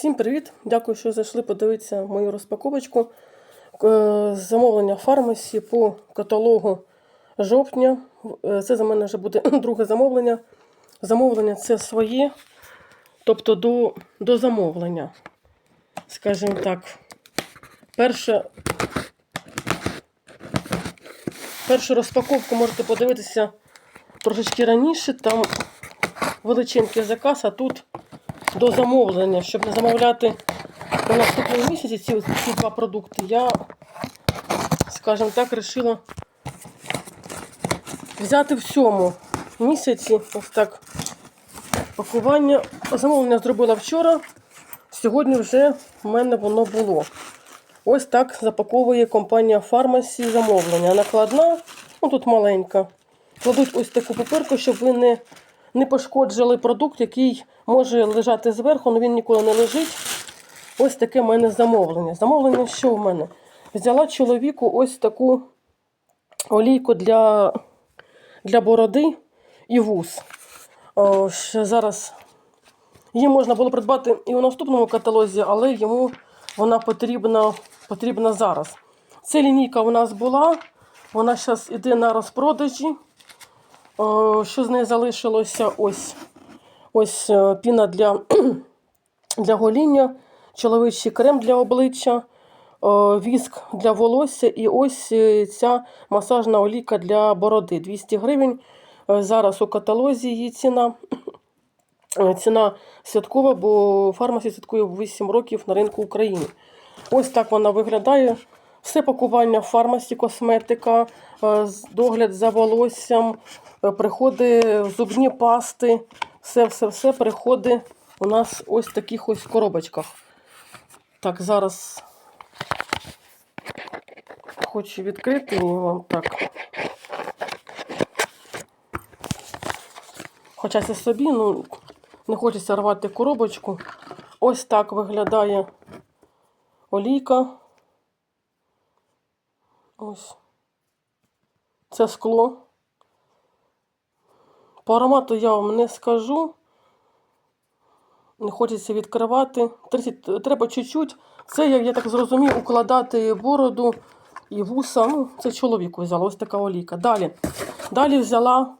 Всім привіт! Дякую, що зайшли подивитися мою розпаковочку. Е, Замовлення фармасі по каталогу жовтня. Е, Це за мене вже буде друге замовлення. Замовлення це своє, тобто до, до замовлення. Скажімо так, перше, першу розпаковку можете подивитися трошечки раніше. Там величенький заказ, а тут до замовлення, щоб не замовляти у наступному місяці ці, ці два продукти, я, скажімо так, вирішила взяти в цьому місяці ось так пакування. Замовлення зробила вчора. Сьогодні вже в мене воно було. Ось так запаковує компанія Фармасі замовлення. Накладна, ну тут маленька. Кладуть ось таку паперку, щоб ви не, не пошкоджили продукт, який може лежати зверху, але він ніколи не лежить. Ось таке в мене замовлення. Замовлення що в мене? Взяла чоловіку ось таку олійку для, для бороди і вуз. О, ще зараз її можна було придбати і у наступному каталозі, але йому вона потрібна, потрібна зараз. Ця лінійка у нас була, вона зараз йде на розпродажі. О, що з неї залишилося? Ось ось е, піна для, для гоління, чоловічий крем для обличчя, віск для волосся і ось е, ця масажна олійка для бороди. 200 гривень. Е, Зараз у каталозі її ціна. Е, Ціна святкова, бо фармасі святкує 8 років на ринку України. Ось так вона виглядає. Все пакування в фармасі, косметика, е, догляд за волоссям, е, приходи зубні пасти. Все-все-все приходить у нас ось в таких ось коробочках. Так, зараз хочу відкрити вам так. Хоча це собі, ну не хочеться рвати коробочку. Ось так виглядає олійка. Ось. Це скло. По аромату я вам не скажу. Не хочеться відкривати. 30, треба чуть-чуть. Це, як я так зрозумів, укладати бороду і вуса. Ну, це чоловіку взяла. Ось така олійка. Далі. Далі взяла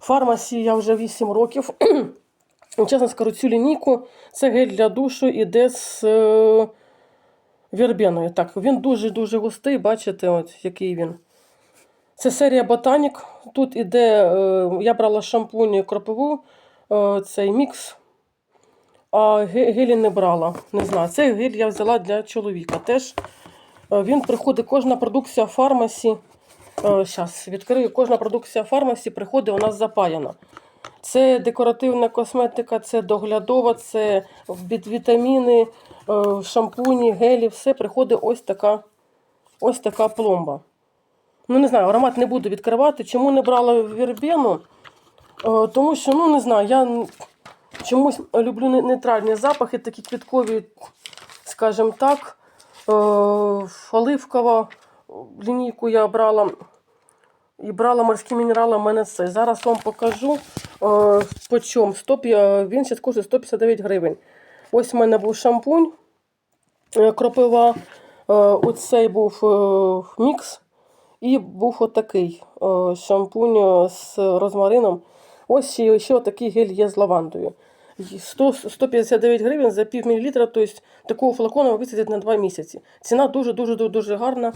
фармасі я вже 8 років. Чесно скажу, цю лінійку це гель для душу іде з е. Так, він дуже-дуже густий, бачите, от який він. Це серія Ботанік. Тут іде, е, я брала шампунь і кропиву, е, цей мікс, а ге- гелі не брала. Не знаю. Цей гель я взяла для чоловіка. Теж е, він приходить, кожна продукція фармасі. Зараз відкрию, кожна продукція фармасі приходить у нас запаяна. Це декоративна косметика, це доглядова, це вітаміни, е, шампуні, гелі, все приходить ось така, ось така пломба. Ну, не знаю, аромат не буду відкривати. Чому не брала вербену? Е, Тому що, ну не знаю, я чомусь люблю нейтральні запахи, такі квіткові, скажімо так. Е, Оливкова лінійку я брала. І брала морські мінерали, у мене це. Зараз вам покажу е, по чому. 100, він зараз коштує 159 гривень. Ось у мене був шампунь е, кропива. Е, оцей був мікс. І був отакий шампунь з розмарином. Ось ще, отакий гель є з лавандою. 100, 159 гривень за пів мілілітра, тобто такого флакона ви висадите на 2 місяці. Ціна дуже-дуже дуже гарна.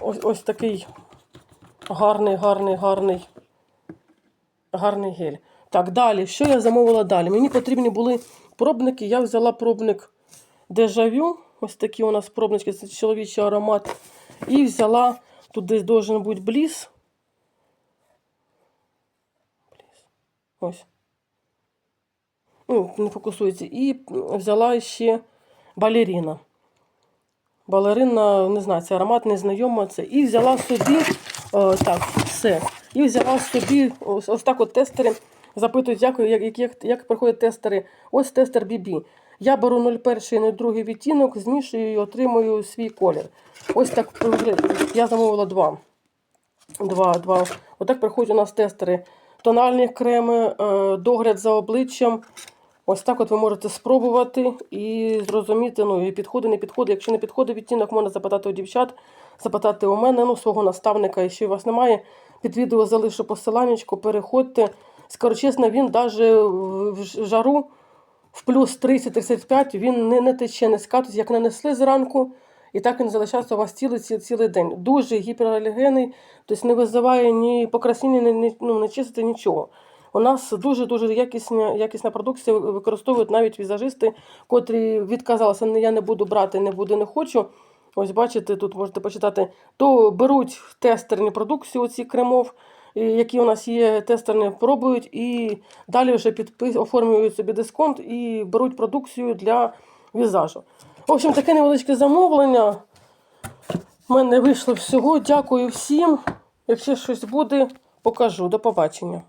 Ось, ось такий гарний, гарний, гарний, гарний гель. Так, далі. Що я замовила далі? Мені потрібні були пробники. Я взяла пробник дежавю. Ось такі у нас пробнички, це чоловічий аромат. І взяла, тут десь должен бути. Бліс. Ось. Ну, не фокусується. І взяла ще балеріна. Балерина, не знаю, це аромат незнайома. Це. І взяла собі, о, так, все. І взяла собі ось, ось так от тестери. Запитують, як, як, як, як проходять тестери. Ось тестер BB. Я беру 01 і 02 відтінок, змішую і отримую свій колір. Ось так я замовила два. Два, два. Отак приходять у нас тестери. Тональні креми, е, догляд за обличчям, Ось так от ви можете спробувати і зрозуміти, ну, і підходи, не підходи. Якщо не підходить відтінок, можна запитати у дівчат, запитати у мене, ну, свого наставника, якщо у вас немає. Під відео залишу посиланнячко, переходьте. Скажу чесно, він навіть в жару в плюс 30-35 він не, не тече, не скатується, як нанесли зранку, і так він залишається у вас цілий, цілий, цілий день. Дуже гіпералергенний, тобто не визиває ні покраснення, ні, ні, ну, не чистити нічого. У нас дуже-дуже якісна, якісна продукція використовують навіть візажисти, котрі відказалися, я не буду брати, не буду, не хочу. Ось бачите, тут можете почитати, то беруть тестерні продукції, оці кремов, які у нас є, тестерні пробують, і далі вже підпис, оформлюють собі дисконт і беруть продукцію для візажу. В общем, таке невеличке замовлення. У мене вийшло всього. Дякую всім. Якщо щось буде, покажу. До побачення.